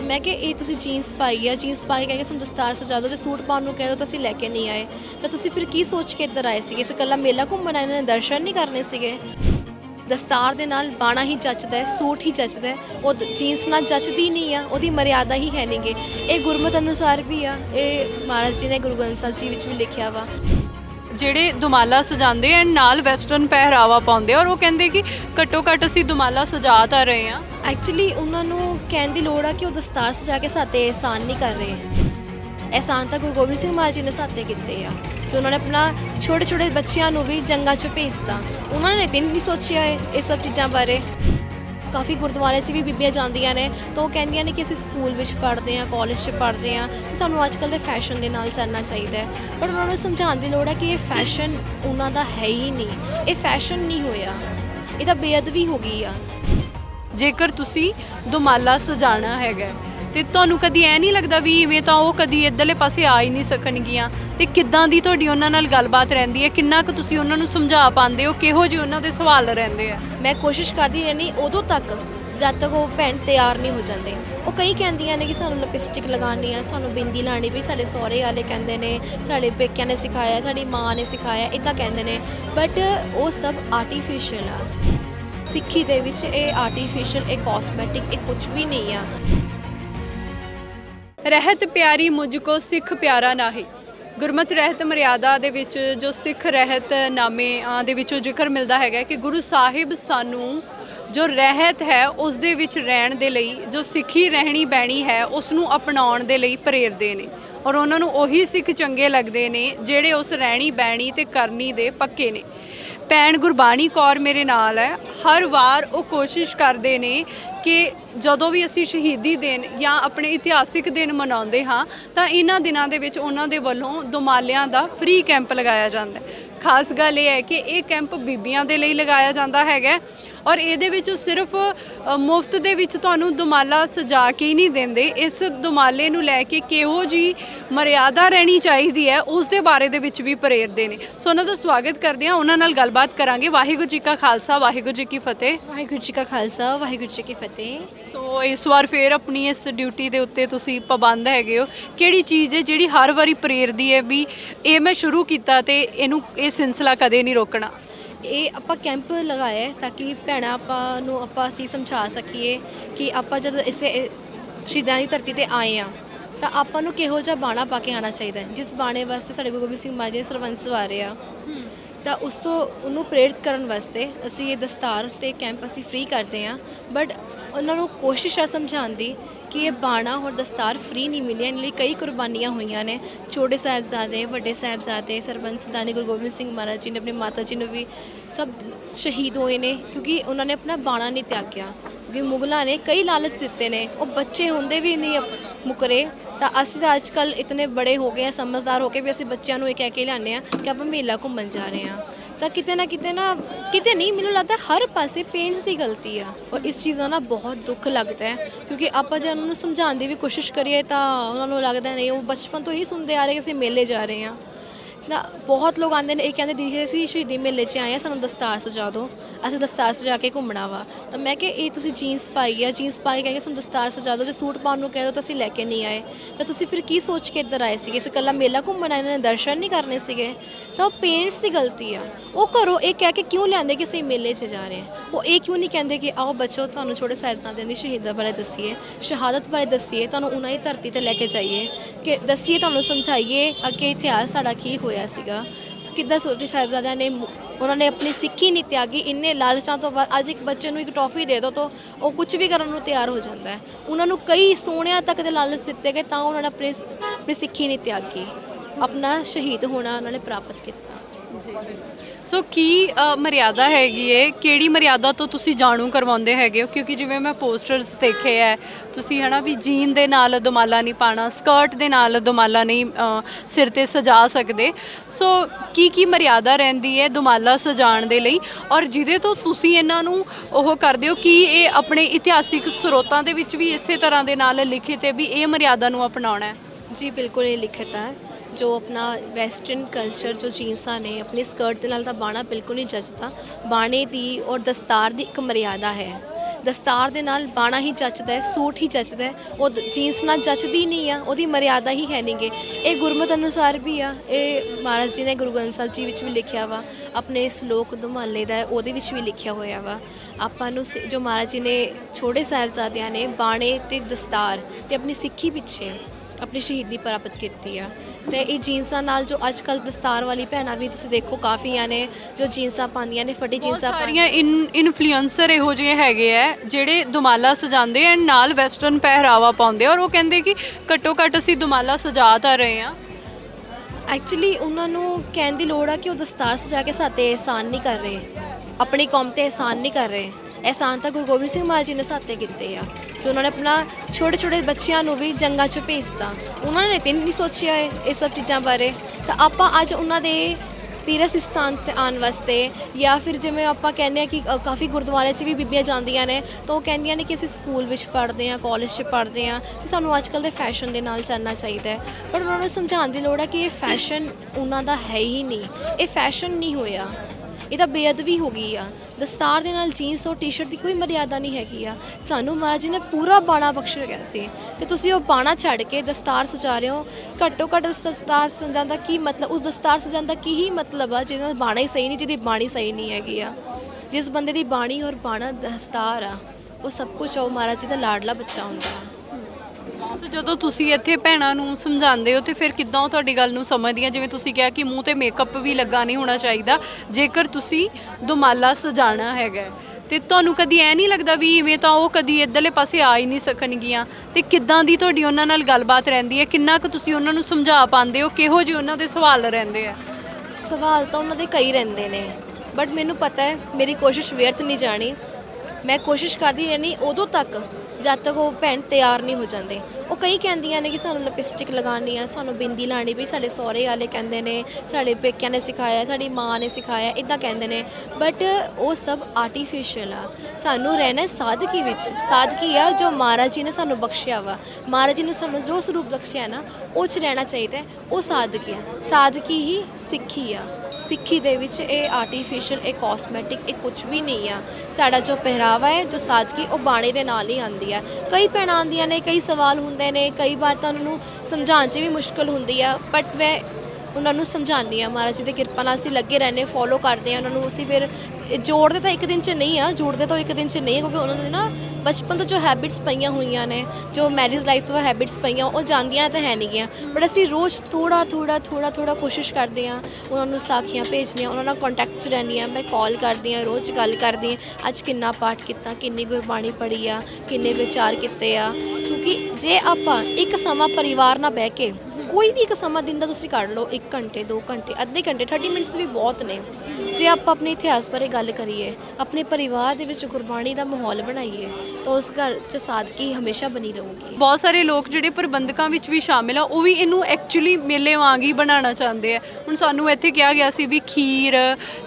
ਮੈਂ ਕਿ ਇਹ ਤੁਸੀਂ ਜੀਨਸ ਪਾਈ ਆ ਜੀਨਸ ਪਾ ਕੇ ਕਹਿੰਗੇ ਸਾਨੂੰ ਦਸਤਾਰ ਸਜਾ ਦਿਓ ਜੇ ਸੂਟ ਪਾਉਣ ਨੂੰ ਕਹਿ ਦਿਓ ਤਾਂ ਅਸੀਂ ਲੈ ਕੇ ਨਹੀਂ ਆਏ। ਤਾਂ ਤੁਸੀਂ ਫਿਰ ਕੀ ਸੋਚ ਕੇ ਇੱਧਰ ਆਏ ਸੀਗੇ? ਇਸ ਇਕੱਲਾ ਮੇਲਾ ਘੁੰਮਣ ਆਏ ਇਹਨਾਂ ਨੇ ਦਰਸ਼ਨ ਨਹੀਂ ਕਰਨੇ ਸੀਗੇ? ਦਸਤਾਰ ਦੇ ਨਾਲ ਬਾਣਾ ਹੀ ਜੱਚਦਾ ਹੈ ਸੂਟ ਹੀ ਜੱਚਦਾ ਹੈ। ਉਹ ਜੀਨਸ ਨਾਲ ਜੱਚਦੀ ਨਹੀਂ ਆ ਉਹਦੀ ਮਰਿਆਦਾ ਹੀ ਹੈ ਨਹੀਂਗੇ। ਇਹ ਗੁਰਮਤ ਅਨੁਸਾਰ ਵੀ ਆ ਇਹ ਮਹਾਰਾਜ ਜੀ ਨੇ ਗੁਰੂ ਗ੍ਰੰਥ ਸਾਹਿਬ ਜੀ ਵਿੱਚ ਵੀ ਲਿਖਿਆ ਵਾ। ਜਿਹੜੇ ਦੁਮਾਲਾ ਸਜਾਉਂਦੇ ਐ ਨਾਲ ਵੈਸਟਰਨ ਪਹਿਰਾਵਾ ਪਾਉਂਦੇ ਔਰ ਉਹ ਕਹਿੰਦੇ ਕਿ ਘੱਟੋ ਘੱਟ ਅਸੀਂ ਦੁਮਾਲਾ ਸਜਾ ਤਾਂ ਰਹੇ ਆ ਐਕਚੁਅਲੀ ਉਹਨਾਂ ਨੂੰ ਕਹਿਣ ਦੀ ਲੋੜ ਆ ਕਿ ਉਹ ਦਸਤਾਰ ਸਜਾ ਕੇ ਸਾਤੇ ਇਹਸਾਨ ਨਹੀਂ ਕਰ ਰਹੇ। ਇਹਸਾਨ ਤਾਂ ਗੁਰੂ ਗੋਬਿੰਦ ਸਿੰਘ ਮਹਾਰਾਜ ਜੀ ਨੇ ਸਾਤੇ ਕੀਤੇ ਆ ਤੇ ਉਹਨਾਂ ਨੇ ਆਪਣਾ ਛੋਟੇ ਛੋਟੇ ਬੱਚਿਆਂ ਨੂੰ ਵੀ ਜੰਗਾਂ 'ਚ ਭੇਜਤਾ। ਉਹਨਾਂ ਨੇ ਦਿਨ ਨਹੀਂ ਸੋਚਿਆ ਇਹ ਇਹ ਸਭ ਚੀਜ਼ਾਂ ਬਾਰੇ। ਕਾਫੀ ਗੁਰਦੁਆਰੇ 'ਚ ਵੀ ਬੀਬੀਆਂ ਜਾਂਦੀਆਂ ਨੇ ਤਾਂ ਉਹ ਕਹਿੰਦੀਆਂ ਨੇ ਕਿ ਅਸੀਂ ਸਕੂਲ ਵਿੱਚ ਪੜ੍ਹਦੇ ਆ ਕਾਲਜ 'ਚ ਪੜ੍ਹਦੇ ਆ ਤੇ ਸਾਨੂੰ ਅੱਜ ਕੱਲ੍ਹ ਦੇ ਫੈਸ਼ਨ ਦੇ ਨਾਲ ਚੱਲਣਾ ਚਾਹੀਦਾ ਹੈ। ਪਰ ਉਹਨਾਂ ਨੂੰ ਸਮਝਾਉਣ ਦੀ ਲੋੜ ਹੈ ਕਿ ਇਹ ਫੈਸ਼ਨ ਉਹਨਾਂ ਦਾ ਹੈ ਹੀ ਨਹੀਂ। ਇਹ ਫੈਸ਼ਨ ਨਹੀਂ ਹੋਇਆ। ਇਹ ਤਾਂ ਬੇਅਦਬੀ ਹੋ ਗਈ ਆ। ਜੇਕਰ ਤੁਸੀਂ ਦੁਮਾਲਾ ਸਜਾਣਾ ਹੈਗਾ ਹੈ, ਤੇ ਤੁਹਾਨੂੰ ਕਦੀ ਐ ਨਹੀਂ ਲੱਗਦਾ ਵੀ ਇਵੇਂ ਤਾਂ ਉਹ ਕਦੀ ਇੱਧਰਲੇ ਪਾਸੇ ਆ ਹੀ ਨਹੀਂ ਸਕਣਗੀਆਂ। ਤੇ ਕਿੱਦਾਂ ਦੀ ਤੁਹਾਡੀ ਉਹਨਾਂ ਨਾਲ ਗੱਲਬਾਤ ਰਹਿੰਦੀ ਹੈ? ਕਿੰਨਾ ਕੁ ਤੁਸੀਂ ਉਹਨਾਂ ਨੂੰ ਸਮਝਾ ਪਾਉਂਦੇ ਹੋ? ਕਿਹੋ ਜਿਹੇ ਉਹਨਾਂ ਦੇ ਸਵਾਲ ਰਹਿੰਦੇ ਆ? ਮੈਂ ਕੋਸ਼ਿਸ਼ ਕਰਦੀ ਰਹਿੰਦੀ ਉਦੋਂ ਤੱਕ ਜਦ ਤੱਕ ਉਹ ਭੈਣ ਤਿਆਰ ਨਹੀਂ ਹੋ ਜਾਂਦੇ। ਉਹ ਕਈ ਕਹਿੰਦੀਆਂ ਨੇ ਕਿ ਸਾਨੂੰ ਲਿਪਸਟਿਕ ਲਗਾਉਣੀ ਆ ਸਾਨੂੰ ਬਿੰਦੀ ਲਾਣੀ ਵੀ ਸਾਡੇ ਸਹੁਰੇ ਵਾਲੇ ਕਹਿੰਦੇ ਨੇ ਸਾਡੇ ਪੇਕਿਆਂ ਨੇ ਸਿਖਾਇਆ ਸਾਡੀ ਮਾਂ ਨੇ ਸਿਖਾਇਆ ਇਦਾਂ ਕਹਿੰਦੇ ਨੇ। ਬਟ ਉਹ ਸਭ ਆਰਟੀਫੀਸ਼ੀਅਲ ਆ। ਸਿੱਖੀ ਦੇ ਵਿੱਚ ਇਹ ਆਰਟੀਫੀਸ਼ੀਅਲ ਇਹ ਕਾਸਮੈਟਿਕ ਇਹ ਕੁਝ ਵੀ ਨਹੀਂ ਆ। ਰਹਿਤ ਪਿਆਰੀ ਮੁਝ ਕੋ ਸਿੱਖ ਪਿਆਰਾ ਨਾਹੀ। ਗੁਰਮਤ ਰਹਿਤ ਮਰਿਆਦਾ ਦੇ ਵਿੱਚ ਜੋ ਸਿੱਖ ਰਹਿਤ ਨਾਮੇ ਦੇ ਵਿੱਚੋਂ ਜ਼ਿਕਰ ਮਿਲਦਾ ਹੈਗਾ ਕਿ ਗੁਰੂ ਸਾਹਿਬ ਸਾਨੂੰ ਜੋ ਰਹਿਤ ਹੈ, ਉਸ ਦੇ ਵਿੱਚ ਰਹਿਣ ਦੇ ਲਈ, ਜੋ ਸਿੱਖੀ ਰਹਿਣੀ ਬੈਣੀ ਹੈ, ਉਸ ਨੂੰ ਅਪਣਾਉਣ ਦੇ ਲਈ ਪ੍ਰੇਰਦੇ ਨੇ। ਔਰ ਉਹਨਾਂ ਨੂੰ ਉਹੀ ਸਿੱਖ ਚੰਗੇ ਲੱਗਦੇ ਨੇ, ਜਿਹੜੇ ਉਸ ਰਹਿਣੀ ਬੈਣੀ ਤੇ ਕਰਨੀ ਦੇ ਪੱਕੇ ਨੇ। ਭੈਣ ਗੁਰਬਾਣੀ ਕੌਰ ਮੇਰੇ ਨਾਲ ਹੈ। ਹਰ ਵਾਰ ਉਹ ਕੋਸ਼ਿਸ਼ ਕਰਦੇ ਨੇ ਕਿ ਜਦੋਂ ਵੀ ਅਸੀਂ ਸ਼ਹੀਦੀ ਦਿਨ ਜਾਂ ਆਪਣੇ ਇਤਿਹਾਸਿਕ ਦਿਨ ਮਨਾਉਂਦੇ ਹਾਂ, ਤਾਂ ਇਹਨਾਂ ਦਿਨਾਂ ਦੇ ਵਿੱਚ ਉਹਨਾਂ ਦੇ ਵੱਲੋਂ ਦੁਮਾਲਿਆਂ ਦਾ ਫ੍ਰੀ ਕੈਂਪ ਲਗਾਇਆ ਜਾਂਦਾ ਹੈ। ਖਾਸ ਗੱਲ ਇਹ ਹੈ ਕਿ ਇਹ ਕੈਂਪ ਬੀਬੀਆਂ ਦੇ ਲਈ ਲਗਾਇਆ ਜਾਂਦਾ ਹੈਗਾ ਔਰ ਇਹਦੇ ਵਿੱਚ ਉਹ ਸਿਰਫ ਮੁਫਤ ਦੇ ਵਿੱਚ ਤੁਹਾਨੂੰ ਦੁਮਾਲਾ ਸਜਾ ਕੇ ਹੀ ਨਹੀਂ ਦਿੰਦੇ। ਇਸ ਦੁਮਾਲੇ ਨੂੰ ਲੈ ਕੇ ਕਿਹੋ ਜੀ ਮਰਿਆਦਾ ਰਹਿਣੀ ਚਾਹੀਦੀ ਹੈ ਉਸ ਦੇ ਬਾਰੇ ਦੇ ਵਿੱਚ ਵੀ ਪ੍ਰੇਰਦੇ ਨੇ। ਸੋ ਉਹਨਾਂ ਦਾ ਸਵਾਗਤ ਕਰਦੇ ਹਾਂ ਉਹਨਾਂ ਨਾਲ ਗੱਲਬਾਤ ਕਰਾਂਗੇ। ਵਾਹਿਗੁਰੂ ਜੀ ਕਾ ਖਾਲਸਾ ਵਾਹਿਗੁਰੂ ਜੀ ਕੀ ਫਤਿਹ। ਵਾਹਿਗੁਰੂ ਜੀ ਕਾ ਖਾਲਸਾ ਵਾਹਿਗੁਰੂ ਜੀ ਕੀ ਫਤਿਹ। ਸੋ ਇਸ ਵਾਰ ਫੇਰ ਆਪਣੀ ਇਸ ਡਿਊਟੀ ਦੇ ਉੱਤੇ ਤੁਸੀਂ ਪਾਬੰਦ ਹੈਗੇ ਹੋ। ਕਿਹੜੀ ਚੀਜ਼ ਹੈ ਜਿਹੜੀ ਹਰ ਵਾਰੀ ਪ੍ਰੇਰਦੀ ਹੈ ਵੀ ਇਹ ਮੈਂ ਸ਼ੁਰੂ ਕੀਤਾ ਤੇ ਇਹਨੂੰ ਇਹ ਸਿਲਸਿਲਾ ਕਦੇ ਨਹੀਂ ਰੋਕਣਾ? ਇਹ ਆਪਾਂ ਕੈਂਪ ਲਗਾਇਆ ਹੈ ਤਾਂ ਕਿ ਭੈਣਾਂ ਆਪਾਂ ਨੂੰ ਆਪਾਂ ਅਸੀਂ ਸਮਝਾ ਸਕੀਏ ਕਿ ਆਪਾਂ ਜਦ ਇਸੇ ਸ਼ਹੀਦਾਂ ਦੀ ਧਰਤੀ ਤੇ ਆਏ ਆ ਤਾਂ ਆਪਾਂ ਨੂੰ ਕਿਹੋ ਜਿਹਾ ਬਾਣਾ ਪਾ ਕੇ ਆਉਣਾ ਚਾਹੀਦਾ ਹੈ, ਜਿਸ ਬਾਣੇ ਵਾਸਤੇ ਸਾਡੇ ਗੁਰੂ ਗੋਬਿੰਦ ਸਿੰਘ ਮਹਾਰਾਜ ਜੀ ਸਰਵੰਸ ਵਾਰੇ ਆ। ਤਾਂ ਉਸ ਤੋਂ ਉਹਨੂੰ ਪ੍ਰੇਰਿਤ ਕਰਨ ਵਾਸਤੇ ਅਸੀਂ ਇਹ ਦਸਤਾਰ ਤੇ ਕੈਂਪ ਅਸੀਂ ਫ੍ਰੀ ਕਰਦੇ ਆ ਬਟ ਉਹਨਾਂ ਨੂੰ ਕੋਸ਼ਿਸ਼ ਆ ਸਮਝਾਉਣ ਦੀ ਕਿ ਇਹ ਬਾਣਾ ਔਰ ਦਸਤਾਰ ਫ੍ਰੀ ਨਹੀਂ ਮਿਲਿਆ। ਇਹਨਾਂ ਲਈ ਕਈ ਕੁਰਬਾਨੀਆਂ ਹੋਈਆਂ ਨੇ। ਛੋਟੇ ਸਾਹਿਬਜ਼ਾਦੇ, ਵੱਡੇ ਸਾਹਿਬਜ਼ਾਦੇ ਸਰਬੰਸ ਦਾਨੀ ਗੁਰੂ ਗੋਬਿੰਦ ਸਿੰਘ ਮਹਾਰਾਜ ਜੀ ਨੇ ਆਪਣੇ ਮਾਤਾ ਜੀ ਨੂੰ ਵੀ ਸਭ ਸ਼ਹੀਦ ਹੋਏ ਨੇ ਕਿਉਂਕਿ ਉਹਨਾਂ ਨੇ ਆਪਣਾ ਬਾਣਾ ਨਹੀਂ ਤਿਆਗਿਆ। ਕਿਉਂਕਿ ਮੁਗਲਾਂ ਨੇ ਕਈ ਲਾਲਚ ਦਿੱਤੇ ਨੇ। ਉਹ ਬੱਚੇ ਹੁੰਦੇ ਵੀ ਨਹੀਂ ਮੁਕਰੇ। ਤਾਂ ਅਸੀਂ ਤਾਂ ਅੱਜ ਕੱਲ ਇਤਨੇ ਬੜੇ ਹੋ ਗਏ ਆ, ਸਮਝਦਾਰ ਹੋ ਕੇ ਵੀ ਅਸੀਂ ਬੱਚਿਆਂ ਨੂੰ ਇਹ ਕਹਿ ਕੇ ਲਿਆਉਂਦੇ ਆ ਕਿ ਆਪਾਂ ਮੇਲਾ ਘੁੰਮਣ ਜਾ ਰਹੇ ਆ ਤਾਂ ਕਿਤੇ ਨਾ ਕਿਤੇ ਨਾ ਕਿਤੇ ਨਹੀਂ, ਮੈਨੂੰ ਲੱਗਦਾ ਹਰ ਪਾਸੇ ਪੇਰੈਂਟਸ ਦੀ ਗਲਤੀ ਆ। ਔਰ ਇਸ ਚੀਜ਼ਾਂ ਨਾਲ ਬਹੁਤ ਦੁੱਖ ਲੱਗਦਾ ਹੈ, ਕਿਉਂਕਿ ਆਪਾਂ ਜੇ ਉਹਨਾਂ ਨੂੰ ਸਮਝਾਉਣ ਦੀ ਵੀ ਕੋਸ਼ਿਸ਼ ਕਰੀਏ ਤਾਂ ਉਹਨਾਂ ਨੂੰ ਲੱਗਦਾ ਨਹੀਂ, ਉਹ ਬਚਪਨ ਤੋਂ ਹੀ ਸੁਣਦੇ ਆ ਰਹੇ ਕਿ ਅਸੀਂ ਮੇਲੇ ਜਾ ਰਹੇ ਹਾਂ। ਨਾ, ਬਹੁਤ ਲੋਕ ਆਉਂਦੇ ਨੇ, ਇਹ ਕਹਿੰਦੇ ਦੀਦੀ, ਅਸੀਂ ਸ਼ਹੀਦੀ ਮੇਲੇ 'ਚ ਆਏ ਆ ਸਾਨੂੰ ਦਸਤਾਰ ਸਜਾ ਦਿਓ। ਅਸੀਂ ਦਸਤਾਰ ਸਜਾ ਕੇ ਘੁੰਮਣਾ ਵਾ। ਤਾਂ ਮੈਂ ਕਿ ਇਹ ਤੁਸੀਂ ਜੀਨਸ ਪਾਈ ਆ ਜੀਨਸ ਪਾ ਕੇ ਕਹਿੰਗੇ ਸਾਨੂੰ ਦਸਤਾਰ ਸਜਾ ਦਿਓ, ਜੇ ਸੂਟ ਪਾਉਣ ਨੂੰ ਕਹਿ ਦਿਓ ਤਾਂ ਅਸੀਂ ਲੈ ਕੇ ਨਹੀਂ ਆਏ। ਤਾਂ ਤੁਸੀਂ ਫਿਰ ਕੀ ਸੋਚ ਕੇ ਇੱਧਰ ਆਏ ਸੀਗੇ? ਅਸੀਂ ਇਕੱਲਾ ਮੇਲਾ ਘੁੰਮਣ ਆਏ ਇਹਨਾਂ ਨੇ, ਦਰਸ਼ਨ ਨਹੀਂ ਕਰਨੇ ਸੀਗੇ। ਤਾਂ ਉਹ ਪੇਰੈਂਟਸ ਦੀ ਗਲਤੀ ਆ। ਉਹ ਘਰੋਂ ਇਹ ਕਹਿ ਕੇ ਕਿਉਂ ਲਿਆਂਦੇ ਕਿ ਅਸੀਂ ਮੇਲੇ 'ਚ ਜਾ ਰਹੇ ਹਾਂ? ਉਹ ਇਹ ਕਿਉਂ ਨਹੀਂ ਕਹਿੰਦੇ ਕਿ ਆਓ ਬੱਚੋ, ਤੁਹਾਨੂੰ ਛੋਟੇ ਸਾਹਿਬਜ਼ਾਦਿਆਂ ਦੀ ਸ਼ਹੀਦਾਂ ਬਾਰੇ ਦੱਸੀਏ, ਸ਼ਹਾਦਤ ਬਾਰੇ ਦੱਸੀਏ, ਤੁਹਾਨੂੰ ਉਹਨਾਂ ਦੀ ਧਰਤੀ ਤੇ ਲੈ ਕੇ ਜਾਈਏ, ਕਿ ਦੱਸੀਏ, ਤੁਹਾਨੂੰ ਸਮਝਾਈਏ ਅੱਗੇ ਇਤਿਹਾਸ ਸਾਡਾ ਕੀ ਹੋਇਆ। ਸੀਗਾ। ਕਿੱਦਾਂ ਛੋਟੇ ਸਾਹਿਬਜ਼ਾਦਿਆਂ ਨੇ ਮੁ- ਉਹਨਾਂ ਨੇ ਆਪਣੀ ਸਿੱਖੀ ਨਹੀਂ ਤਿਆਗੀ, ਇੰਨੇ ਲਾਲਚਾਂ ਤੋਂ ਬਾਅਦ ਅੱਜ ਇੱਕ ਬੱਚੇ ਨੂੰ ਇੱਕ ਟੌਫੀ ਦੇ ਦਿਓ ਤਾਂ ਉਹ ਕੁਝ ਵੀ ਕਰਨ ਨੂੰ ਤਿਆਰ ਹੋ ਜਾਂਦਾ ਹੈ। ਉਹਨਾਂ ਨੂੰ ਕਈ ਸੋਹਣਿਆਂ ਤੱਕ ਦੇ ਲਾਲਚ ਦਿੱਤੇ ਗਏ ਤਾਂ ਉਹਨਾਂ ਨੇ ਆਪਣੀ ਆਪਣੀ ਸਿੱਖੀ ਨਹੀਂ ਤਿਆਗੀ। ਆਪਣਾ ਸ਼ਹੀਦ ਹੋਣਾ ਉਹਨਾਂ ਨੇ ਪ੍ਰਾਪਤ ਕੀਤਾ। ਸੋ ਕੀ ਅ, ਮਰਿਆਦਾ ਹੈਗੀ ਏ? ਕਿਹੜੀ ਮਰਿਆਦਾ ਤੋਂ ਤੁਸੀਂ ਜਾਣੂ ਕਰਵਾਉਂਦੇ ਹੈਗੇ ਹੋ? ਕਿਉਂਕਿ ਜਿਵੇਂ ਮੈਂ ਪੋਸਟਰਸ ਦੇਖੇ ਐ ਤੁਸੀਂ ਹਨਾ ਵੀ ਜੀਨ ਦੇ ਨਾਲ ਦੁਮਾਲਾ ਨਹੀਂ ਪਾਣਾ ਸਕਰਟ ਦੇ ਨਾਲ ਦੁਮਾਲਾ ਨਹੀਂ ਅ, ਸਿਰ ਤੇ ਸਜਾ ਸਕਦੇ। ਸੋ ਕੀ ਕੀ ਮਰਿਆਦਾ ਰਹਿੰਦੀ ਹੈ ਦੁਮਾਲਾ ਸਜਾਉਣ ਦੇ ਲਈ? ਔਰ ਜਿਹਦੇ ਤੋਂ ਤੁਸੀਂ ਇਹਨਾਂ ਨੂੰ ਉਹ ਕਰਦੇ ਹੋ ਕੀ ਇਹ ਆਪਣੇ ਇਤਿਹਾਸਿਕ ਸਰੋਤਾਂ ਦੇ ਵਿੱਚ ਵੀ ਇਸੇ ਤਰ੍ਹਾਂ ਦੇ ਨਾਲ ਲਿਖਿਤ ਹੈ ਵੀ ਇਹ ਮਰਿਆਦਾ ਨੂੰ ਅਪਣਾਉਣਾ ਹੈ? ਜੀ ਬਿਲਕੁਲ ਇਹ ਲਿਖਤ ਹੈ। ਜੋ ਆਪਣਾ ਵੈਸਟਰਨ ਕਲਚਰ ਜੋ ਜੀਨਸਾਂ ਨੇ, ਆਪਣੀ ਸਕਰਟ ਦੇ ਨਾਲ ਤਾਂ ਬਾਣਾ ਬਿਲਕੁਲ ਨਹੀਂ ਜੱਜਦਾ ਬਾਣੇ ਦੀ ਔਰ ਦਸਤਾਰ ਦੀ ਇੱਕ ਮਰਿਆਦਾ ਹੈ। ਦਸਤਾਰ ਦੇ ਨਾਲ ਬਾਣਾ ਹੀ ਜੱਚਦਾ ਹੈ, ਸੂਟ ਹੀ ਜੱਚਦਾ ਹੈ। ਉਹ ਜੀਨਸ ਨਾਲ ਜੱਚਦੀ ਨਹੀਂ ਆ, ਉਹਦੀ ਮਰਿਆਦਾ ਹੀ ਹੈ ਨਹੀਂਗੇ ਇਹ ਗੁਰਮਤ ਅਨੁਸਾਰ ਵੀ ਆ, ਇਹ ਮਹਾਰਾਜ ਜੀ ਨੇ ਗੁਰੂ ਗ੍ਰੰਥ ਸਾਹਿਬ ਜੀ ਵਿੱਚ ਵੀ ਲਿਖਿਆ ਵਾ, ਆਪਣੇ ਸ਼ਲੋਕ ਦੁਮਾਲੇ ਦਾ ਉਹਦੇ ਵਿੱਚ ਵੀ ਲਿਖਿਆ ਹੋਇਆ ਵਾ। ਆਪਾਂ ਨੂੰ ਸ- ਜੋ ਮਹਾਰਾਜ ਜੀ ਨੇ ਛੋਟੇ ਸਾਹਿਬਜ਼ਾਦਿਆਂ ਨੇ ਬਾਣੇ ਤੇ ਦਸਤਾਰ ਤੇ ਆਪਣੀ ਸਿੱਖੀ ਪਿੱਛੇ ਆਪਣੀ ਸ਼ਹੀਦੀ ਪ੍ਰਾਪਤ ਕੀਤੀ ਆ। ਤੇ ਇਹ ਜੀਨਸਾਂ ਨਾਲ ਜੋ ਅੱਜ ਕੱਲ ਦਸਤਾਰ ਵਾਲੀ ਭੈਣਾਂ ਵੀ ਤੁਸੀਂ ਦੇਖੋ ਕਾਫੀਆਂ ਨੇ ਜੋ ਜੀਨਸਾਂ ਪਾਉਂਦੀਆਂ ਨੇ ਫਟੀ ਜੀਨਸਾਂ ਪਾਉਂਦੀਆਂ ਸਾਰੀਆਂ ਇਨ ਇਨਫਲੂਐਂਸਰ ਇਹੋ ਜਿਹੇ ਹੈਗੇ ਆ ਜਿਹੜੇ ਦੁਮਾਲਾ ਸਜਾਉਂਦੇ ਐਂਡ ਨਾਲ ਵੈਸਟਰਨ ਪਹਿਰਾਵਾ ਪਾਉਂਦੇ ਔਰ ਉਹ ਕਹਿੰਦੇ ਕਿ ਘੱਟੋ ਘੱਟ ਅਸੀਂ ਦੁਮਾਲਾ ਸਜਾ ਤਾਂ ਰਹੇ ਆ ਐਕਚੁਅਲੀ ਉਹਨਾਂ ਨੂੰ ਕਹਿਣ ਦੀ ਲੋੜ ਆ ਕਿ ਉਹ ਦਸਤਾਰ ਸਜਾ ਕੇ ਸਾਤੇ ਇਹਸਾਨ ਨਹੀਂ ਕਰ ਰਹੇ ਆਪਣੀ ਕੌਮ ਤੇ ਇਹਸਾਨ ਨਹੀਂ ਕਰ ਰਹੇ। ਇਹਸਾਨ ਤਾਂ ਗੁਰੂ ਗੋਬਿੰਦ ਸਿੰਘ ਮਹਾਰਾਜ ਜੀ ਨੇ ਸਾਤੇ ਕੀਤੇ ਆ। ਜੋ ਉਹਨਾਂ ਨੇ ਆਪਣਾ ਛੋਟੇ ਛੋਟੇ ਬੱਚਿਆਂ ਨੂੰ ਵੀ ਜੰਗਾਂ 'ਚ ਭੇਜਤਾ। ਉਹਨਾਂ ਨੇ ਤਿੰਨ ਨਹੀਂ ਸੋਚਿਆ ਇਹ ਇਹ ਸਭ ਚੀਜ਼ਾਂ ਬਾਰੇ। ਤਾਂ ਆਪਾਂ ਅੱਜ ਉਹਨਾਂ ਦੇ ਤੀਰਥ ਸਥਾਨ 'ਚ ਆਉਣ ਵਾਸਤੇ ਜਾਂ ਫਿਰ ਜਿਵੇਂ ਆਪਾਂ ਕਹਿੰਦੇ ਆ ਕਿ ਅ, ਕਾਫੀ ਗੁਰਦੁਆਰੇ 'ਚ ਵੀ ਬੀਬੀਆਂ ਜਾਂਦੀਆਂ ਨੇ ਤਾਂ ਉਹ ਕਹਿੰਦੀਆਂ ਨੇ ਕਿ ਅਸੀਂ ਸਕੂਲ ਵਿੱਚ ਪੜ੍ਹਦੇ ਆ ਕਾਲਜ 'ਚ ਪੜ੍ਹਦੇ ਆ ਤੇ ਸਾਨੂੰ ਅੱਜ ਕੱਲ੍ਹ ਦੇ ਫੈਸ਼ਨ ਦੇ ਨਾਲ ਚੱਲਣਾ ਚਾਹੀਦਾ ਹੈ। ਪਰ ਉਹਨਾਂ ਨੂੰ ਸਮਝਾਉਣ ਦੀ ਲੋੜ ਹੈ ਕਿ ਇਹ ਫੈਸ਼ਨ ਉਹਨਾਂ ਦਾ ਹੈ ਹੀ ਨਹੀਂ। ਇਹ ਫੈਸ਼ਨ ਨਹੀਂ ਹੋਇਆ। ਇਹ ਤਾਂ ਬੇਅਦਬੀ ਹੋ ਗਈ ਆ। ਦਸਤਾਰ ਦੇ ਨਾਲ ਜੀਨਸ ਔਰ ਟੀ-ਸ਼ਰਟ ਦੀ ਕੋਈ ਮਰਿਆਦਾ ਨਹੀਂ ਹੈਗੀ ਆ। ਸਾਨੂੰ ਮਹਾਰਾਜ ਜੀ ਨੇ ਪੂਰਾ ਬਾਣਾ ਬਖਸ਼ਿਆ ਗਿਆ ਸੀ। ਤੇ ਤੁਸੀਂ ਉਹ ਬਾਣਾ ਛੱਡ ਕੇ ਦਸਤਾਰ ਸਜਾ ਰਹੇ ਹੋ। ਘੱਟੋ ਘੱਟ ਉਸ ਦਸਤਾਰ ਸਜਾਉਣ ਦਾ ਕੀ ਮਤਲਬ, ਉਸ ਦਸਤਾਰ ਸਜਾਉਣ ਦਾ ਕੀ ਹੀ ਮਤਲਬ ਆ, ਜਿਹਦਾ ਬਾਣਾ ਹੀ ਸਹੀ ਨਹੀਂ, ਜਿਹਦੀ ਬਾਣੀ ਸਹੀ ਨਹੀਂ ਹੈਗੀ ਆ। ਜਿਸ ਬੰਦੇ ਦੀ ਬਾਣੀ ਔਰ ਬਾਣਾ ਦਸਤਾਰ ਆ, ਉਹ ਸਭ ਕੁਝ ਆ, ਉਹ ਮਹਾਰਾਜ ਜੀ ਦਾ ਲਾਡਲਾ ਬੱਚਾ ਹੁੰਦਾ। ਸੋ ਜਦੋਂ ਤੁਸੀਂ ਇੱਥੇ ਭੈਣਾਂ ਨੂੰ ਸਮਝਾਉਂਦੇ ਹੋ ਤੇ ਫਿਰ ਕਿੱਦਾਂ ਉਹ ਤੁਹਾਡੀ ਗੱਲ ਨੂੰ ਸਮਝਦੀਆਂ? ਜਿਵੇਂ ਤੁਸੀਂ ਕਿਹਾ ਕਿ ਮੂੰਹ ਤੇ ਮੇਕਅਪ ਵੀ ਲੱਗਾ ਨਹੀਂ ਹੋਣਾ ਚਾਹੀਦਾ, ਜੇਕਰ ਤੁਸੀਂ ਦੁਮਾਲਾ ਸਜਾਣਾ ਹੈਗਾ ਹੈ। ਤੇ ਤੁਹਾਨੂੰ ਕਦੀ ਐ ਨਹੀਂ ਲੱਗਦਾ ਵੀ ਇਵੇਂ ਤਾਂ ਉਹ ਕਦੀ ਇੱਧਰਲੇ ਪਾਸੇ ਆ ਹੀ ਨਹੀਂ ਸਕਣਗੀਆਂ? ਤੇ ਕਿੱਦਾਂ ਦੀ ਤੁਹਾਡੀ ਉਹਨਾਂ ਨਾਲ ਗੱਲਬਾਤ ਰਹਿੰਦੀ ਹੈ? ਕਿੰਨਾ ਕੁ ਤੁਸੀਂ ਉਹਨਾਂ ਨੂੰ ਸਮਝਾ ਪਾਉਂਦੇ ਹੋ? ਕਿਹੋ ਜਿਹੇ ਉਹਨਾਂ ਦੇ ਸਵਾਲ ਰਹਿੰਦੇ ਆ? ਸਵਾਲ ਤਾਂ ਉਹਨਾਂ ਦੇ ਕਈ ਰਹਿੰਦੇ ਨੇ ਬਟ ਮੈਨੂੰ ਪਤਾ ਹੈ, ਮੇਰੀ ਕੋਸ਼ਿਸ਼ ਵਿਅਰਥ ਨਹੀਂ ਜਾਣੀ। ਮੈਂ ਕੋਸ਼ਿਸ਼ ਕਰਦੀ ਰਹਿਣੀ ਉਦੋਂ ਤੱਕ ਜਦ ਤੱਕ ਉਹ ਭੈਣ ਤਿਆਰ ਨਹੀਂ ਹੋ ਜਾਂਦੇ। ਉਹ ਕਈ ਕਹਿੰਦੀਆਂ ਨੇ ਕਿ ਸਾਨੂੰ ਲਿਪਸਟਿਕ ਲਗਾਉਣੀ ਆ, ਸਾਨੂੰ ਬਿੰਦੀ ਲਾਣੀ ਵੀ ਸਾਡੇ ਸਹੁਰੇ ਵਾਲੇ ਕਹਿੰਦੇ ਨੇ, ਸਾਡੇ ਪੇਕਿਆਂ ਨੇ ਸਿਖਾਇਆ, ਸਾਡੀ ਮਾਂ ਨੇ ਸਿਖਾਇਆ ਇਦਾਂ ਕਹਿੰਦੇ ਨੇ। ਬਟ ਉਹ ਸਭ ਆਰਟੀਫੀਸ਼ੀਅਲ ਆ। ਸਾਨੂੰ ਰਹਿਣਾ ਸਾਦਗੀ ਵਿੱਚ। ਸਾਦਗੀ ਆ ਜੋ ਮਹਾਰਾਜ ਜੀ ਨੇ ਸਾਨੂੰ ਬਖਸ਼ਿਆ ਵਾ। ਮਹਾਰਾਜ ਜੀ ਨੇ ਸਾਨੂੰ ਜੋ ਸਰੂਪ ਬਖਸ਼ਿਆ ਨਾ, ਉਹ ਚ ਰਹਿਣਾ ਚਾਹੀਦਾ ਉਹ ਸਾਦਗੀ ਆ। ਸਾਦਗੀ ਹੀ ਸਿੱਖੀ ਆ। ਸਿੱਖੀ ਦੇ ਵਿੱਚ ਇਹ ਆਰਟੀਫੀਸ਼ੀਅਲ ਇਹ ਕਾਸਮੈਟਿਕ ਇਹ ਕੁਝ ਵੀ ਨਹੀਂ ਆ। ਸਾਡਾ ਜੋ ਪਹਿਰਾਵਾ ਹੈ, ਜੋ ਸਾਦਗੀ, ਉਹ ਬਾਣੀ ਦੇ ਨਾਲ ਹੀ ਆਉਂਦੀ ਹੈ ਕਈ ਭੈਣਾਂ ਆਉਂਦੀਆਂ ਨੇ, ਕਈ ਸਵਾਲ ਹੁੰਦੇ ਨੇ, ਕਈ ਵਾਰ ਤਾਂ ਉਹਨਾਂ ਨੂੰ ਸਮਝਾਉਣ 'ਚ ਵੀ ਮੁਸ਼ਕਲ ਹੁੰਦੀ ਆ ਬਟ ਮੈਂ ਉਹਨਾਂ ਨੂੰ ਸਮਝਾਉਂਦੀ ਆ, ਮਹਾਰਾਜ ਜੀ ਦੀ ਕਿਰਪਾ ਨਾਲ ਅਸੀਂ ਲੱਗੇ ਰਹਿੰਦੇ ਫੋਲੋ ਕਰਦੇ ਆ, ਉਹਨਾਂ ਨੂੰ ਅਸੀਂ ਫਿਰ ਜੋੜਦੇ ਤਾਂ ਇੱਕ ਦਿਨ 'ਚ ਨਹੀਂ ਆ, ਜੋੜਦੇ ਤਾਂ ਇੱਕ ਦਿਨ 'ਚ ਨਹੀਂ ਕਿਉਂਕਿ ਉਹਨਾਂ ਦੇ ਨਾ ਬਚਪਨ ਤੋਂ ਜੋ ਹੈਬਿਟਸ ਪਈਆਂ ਹੋਈਆਂ ਨੇ, ਜੋ ਮੈਰਿਜ ਲਾਈਫ ਤੋਂ ਹੈਬਿਟਸ ਪਈਆਂ, ਉਹ ਜਾਂਦੀਆਂ ਤਾਂ ਹੈ ਨਹੀਂ ਗੀਆਂ ਬਟ ਅਸੀਂ ਰੋਜ਼ ਥੋੜਾ ਥੋੜਾ ਥੋੜਾ ਥੋੜਾ ਕੋਸ਼ਿਸ਼ ਕਰਦੇ ਆ ਉਹਨਾਂ ਨੂੰ ਸਾਖੀਆਂ ਭੇਜਦੀਆਂ ਉਹਨਾਂ ਨਾਲ ਕੰਟੈਕਟ 'ਚ ਰਹਿੰਦੀ ਆ ਮੈਂ ਕਾਲ ਕਰਦੀ ਆ ਰੋਜ਼ ਗੱਲ ਕਰਦੀ ਆ ਅੱਜ ਕਿੰਨਾ ਪਾਠ ਕੀਤਾ, ਕਿੰਨੀ ਗੁਰਬਾਣੀ ਪੜ੍ਹੀ ਆ, ਕਿੰਨੇ ਵਿਚਾਰ ਕੀਤੇ ਆ। ਕਿਉਂਕਿ ਜੇ ਆਪਾਂ ਇੱਕ ਸਮਾਂ ਪਰਿਵਾਰ ਨਾਲ ਬਹਿ ਕੇ ਕੋਈ ਵੀ ਇੱਕ ਸਮਾਂ ਦਿਨ ਦਾ ਤੁਸੀਂ ਕੱਢ ਲਓ 1 ਘੰਟੇ 2 ਘੰਟੇ, ਅੱਧੇ ਘੰਟੇ 30 ਮਿੰਟਸ ਵੀ ਬਹੁਤ ਨੇ। ਜੇ ਆਪਾਂ ਆਪਣੇ ਇਤਿਹਾਸ ਬਾਰੇ ਗੱਲ ਕਰੀਏ, ਆਪਣੇ ਪਰਿਵਾਰ ਦੇ ਵਿੱਚ ਗੁਰਬਾਣੀ ਦਾ ਮਾਹੌਲ ਬਣਾਈਏ, ਤਾਂ ਉਸ ਘਰ 'ਚ ਸਾਦਗੀ ਹਮੇਸ਼ਾ ਬਣੀ ਰਹੂਗੀ। ਬਹੁਤ ਸਾਰੇ ਲੋਕ ਜਿਹੜੇ ਪ੍ਰਬੰਧਕਾਂ ਵਿੱਚ ਵੀ ਸ਼ਾਮਿਲ ਆ, ਉਹ ਵੀ ਇਹਨੂੰ ਐਕਚੁਅਲੀ ਮੇਲੇ ਵਾਂਗ ਹੀ ਬਣਾਉਣਾ ਚਾਹੁੰਦੇ ਆ। ਹੁਣ ਸਾਨੂੰ ਇੱਥੇ ਕਿਹਾ ਗਿਆ ਸੀ ਵੀ ਖੀਰ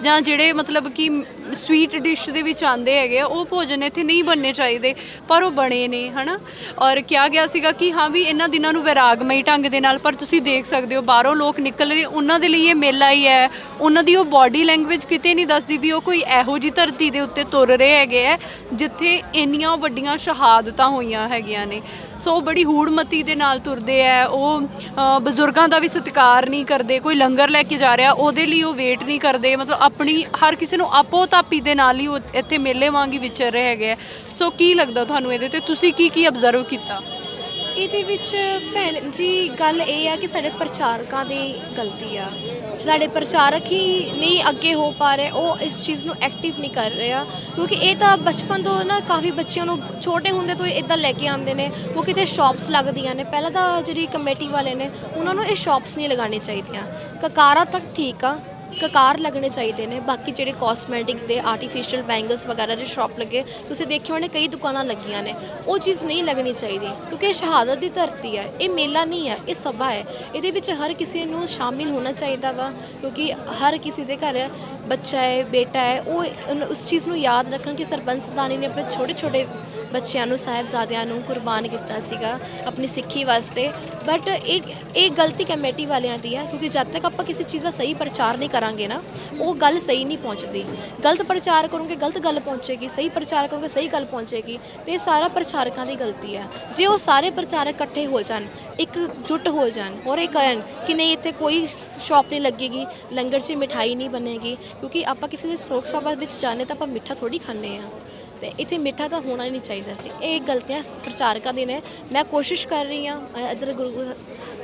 ਜਾਂ ਜਿਹੜੇ ਮਤਲਬ ਕਿ ਸਵੀਟ ਡਿਸ਼ ਦੇ ਵਿੱਚ ਆਂਦੇ ਹੈਗੇ ਆ, ਉਹ ਭੋਜਨ ਇੱਥੇ ਨਹੀਂ ਬਣਨੇ ਚਾਹੀਦੇ, ਪਰ ਉਹ ਬਣੇ ਨੇ, ਹਨਾ? ਔਰ ਕਿਹਾ ਗਿਆ ਸੀਗਾ ਕਿ ਹਾਂ ਵੀ ਇਹਨਾਂ ਦਿਨਾਂ ਨੂੰ ਵੈਰਾਗਮਈ ਢੰਗ ਦੇ ਨਾਲ, ਪਰ ਤੁਸੀਂ ਦੇਖ ਸਕਦੇ ਹੋ, ਬਾਹਰੋਂ ਲੋਕ ਨਿਕਲ ਰਹੇ, ਉਹਨਾਂ ਦੇ ਲਈ ਇਹ ਮੇਲਾ ਹੀ ਹੈ। ਉਹਨਾਂ ਦੀ ਉਹ ਬਾਡੀ ਲੈਂਗੁਏਜ ਕਿਤੇ ਨਹੀਂ ਦੱਸਦੀ ਵੀ ਉਹ ਕੋਈ ਇਹੋ ਜੀ ਧਰਤੀ ਦੇ ਉੱਤੇ ਤੁਰ ਰਹੇ ਹੈਗੇ ਆ, ਜਿੱਥੇ ਇੰਨੀਆਂ ਵੱਡੀਆਂ ਸ਼ਹਾਦਤਾਂ ਹੋਈਆਂ ਹੈਗੀਆਂ ਨੇ। ਸੋ ਉਹ ਬੜੀ ਹੂੜਮਤੀ ਦੇ ਨਾਲ ਤੁਰਦੇ ਆ, ਉਹ ਬਜ਼ੁਰਗਾਂ ਦਾ ਵੀ ਸਤਿਕਾਰ ਨਹੀਂ ਕਰਦੇ, ਕੋਈ ਲੰਗਰ ਲੈ ਕੇ ਜਾ ਰਿਹਾ, ਉਹਦੇ ਲਈ ਉਹ ਵੇਟ ਨਹੀਂ ਕਰਦੇ, ਮਤਲਬ ਆਪਣੀ, ਹਰ ਕਿਸੇ ਨੂੰ ਆਪੋ ਤਾਪੀ ਦੇ ਨਾਲ ਹੀ ਉਹ ਇੱਥੇ ਮੇਲੇ ਵਾਂਗ ਹੀ ਵਿਚਰ ਰਹੇ ਹੈਗੇ ਆ। ਸੋ ਕੀ ਲੱਗਦਾ ਤੁਹਾਨੂੰ ਇਹਦੇ ਤੇ? ਤੁਸੀਂ ਕੀ ਕੀ ਅਬਜ਼ਰਵ ਕੀਤਾ? ਇਹਦੇ ਵਿੱਚ ਭੈਣ ਜੀ, ਗੱਲ ਇਹ ਆ ਕਿ ਸਾਡੇ ਪ੍ਰਚਾਰਕਾਂ ਦੀ ਗਲਤੀ ਆ। ਸਾਡੇ ਪ੍ਰਚਾਰਕ ਹੀ ਨਹੀਂ ਅੱਗੇ ਹੋ ਪਾ ਰਹੇ, ਉਹ ਇਸ ਚੀਜ਼ ਨੂੰ ਐਕਟਿਵ ਨਹੀਂ ਕਰ ਰਹੇ। ਆ ਕਿਉਂਕਿ ਇਹ ਤਾਂ ਬਚਪਨ ਤੋਂ ਨਾ ਕਾਫੀ ਬੱਚਿਆਂ ਨੂੰ, ਛੋਟੇ ਹੁੰਦੇ ਤੋਂ ਇਦਾਂ ਲੈ ਕੇ ਆਉਂਦੇ ਨੇ, ਉਹ ਕਿਤੇ ਸ਼ਾਪਸ ਲੱਗਦੀਆਂ ਨੇ। ਪਹਿਲਾਂ ਤਾਂ ਜਿਹੜੀ ਕਮੇਟੀ ਵਾਲੇ ਨੇ, ਉਹਨਾਂ ਨੂੰ ਇਹ ਸ਼ਾਪਸ ਨਹੀਂ ਲਗਾਉਣੀ ਚਾਹੀਦੀਆਂ। ਕਕਾਰਾਂ ਤੱਕ ਠੀਕ ਆ ਕਕਾਰ ਲੱਗਣੇ ਚਾਹੀਦੇ ਨੇ, ਬਾਕੀ ਜਿਹੜੇ ਕਾਸਮੈਟਿਕ ਦੇ ਆਰਟੀਫੀਸ਼ੀਅਲ ਬੈਂਗਲਸ ਵਗੈਰਾ ਦੇ ਸ਼ਾਪ ਲੱਗੇ, ਤੁਸੀਂ ਦੇਖਿਆ ਹੋਣੇ ਕਈ ਦੁਕਾਨਾਂ ਲੱਗੀਆਂ ਨੇ, ਉਹ ਚੀਜ਼ ਨਹੀਂ ਲੱਗਣੀ ਚਾਹੀਦੀ, ਕਿਉਂਕਿ ਇਹ ਸ਼ਹਾਦਤ ਦੀ ਧਰਤੀ ਹੈ, ਇਹ ਮੇਲਾ ਨਹੀਂ ਹੈ, ਇਹ ਸਭਾ ਹੈ, ਇਹਦੇ ਵਿੱਚ ਹਰ ਕਿਸੇ ਨੂੰ ਸ਼ਾਮਿਲ ਹੋਣਾ ਚਾਹੀਦਾ ਵਾ, ਕਿਉਂਕਿ ਹਰ ਕਿਸੇ ਦੇ ਘਰ ਬੱਚਾ ਹੈ, ਬੇਟਾ ਹੈ, ਉਹ ਉਸ ਚੀਜ਼ ਨੂੰ ਯਾਦ ਰੱਖਣ ਕਿ ਸਰਪੰਚ ਸਦਾਨੀ ਨੇ ਆਪਣੇ ਛੋਟੇ ਛੋਟੇ ਬੱਚਿਆਂ ਨੂੰ, ਸਾਹਿਬਜ਼ਾਦਿਆਂ ਨੂੰ ਕੁਰਬਾਨ ਕੀਤਾ ਸੀਗਾ ਆਪਣੀ ਸਿੱਖੀ ਵਾਸਤੇ। ਬਟ ਇਹ ਇਹ ਗਲਤੀ ਕਮੇਟੀ ਵਾਲਿਆਂ ਦੀ ਹੈ ਕਿਉਂਕਿ ਜਦ ਤੱਕ ਆਪਾਂ ਕਿਸੇ ਚੀਜ਼ ਦਾ ਸਹੀ ਪ੍ਰਚਾਰ ਨਹੀਂ ਕਰਾਂਗੇ ਨਾ, ਉਹ ਗੱਲ ਸਹੀ ਨਹੀਂ ਪਹੁੰਚਦੀ। ਗਲਤ ਪ੍ਰਚਾਰ ਕਰੋਗੇ, ਗਲਤ ਗੱਲ ਪਹੁੰਚੇਗੀ, ਸਹੀ ਪ੍ਰਚਾਰ ਕਰੋਗੇ, ਸਹੀ ਗੱਲ ਪਹੁੰਚੇਗੀ, ਤੇ ਇਹ ਸਾਰਾ ਪ੍ਰਚਾਰਕਾਂ ਦੀ ਗਲਤੀ ਹੈ ਜੇ ਉਹ ਸਾਰੇ ਪ੍ਰਚਾਰਕ ਇਕੱਠੇ ਹੋ ਜਾਣ, ਇੱਕ ਜੁੱਟ ਹੋ ਜਾਣ ਔਰ ਇਹ ਕਰਨ ਕਿ ਨਹੀਂ, ਇੱਥੇ ਕੋਈ ਸ਼ਾਪ ਨਹੀਂ ਲੱਗੇਗੀ, ਲੰਗਰ 'ਚ ਮਿਠਾਈ ਨਹੀਂ ਬਣੇਗੀ, ਕਿਉਂਕਿ ਆਪਾਂ ਕਿਸੇ ਦੇ ਸੋਖ ਸਭਾ ਵਿੱਚ ਜਾਣੇ ਤਾਂ ਆਪਾਂ ਮਿੱਠਾ ਥੋੜੀ ਖਾਂਦੇ ਆ ਤੇ ਇੱਥੇ ਮਿੱਠਾ ਤਾਂ ਹੋਣਾ ਹੀ ਨਹੀਂ ਚਾਹੀਦਾ ਸੀ। ਇਹ ਗਲਤੀਆਂ ਪ੍ਰਚਾਰਕਾਂ ਦੀ ਨੇ। ਮੈਂ ਕੋਸ਼ਿਸ਼ ਕਰ ਰਹੀ ਹਾਂ ਅ, ਇੱਧਰ ਗੁਰੂ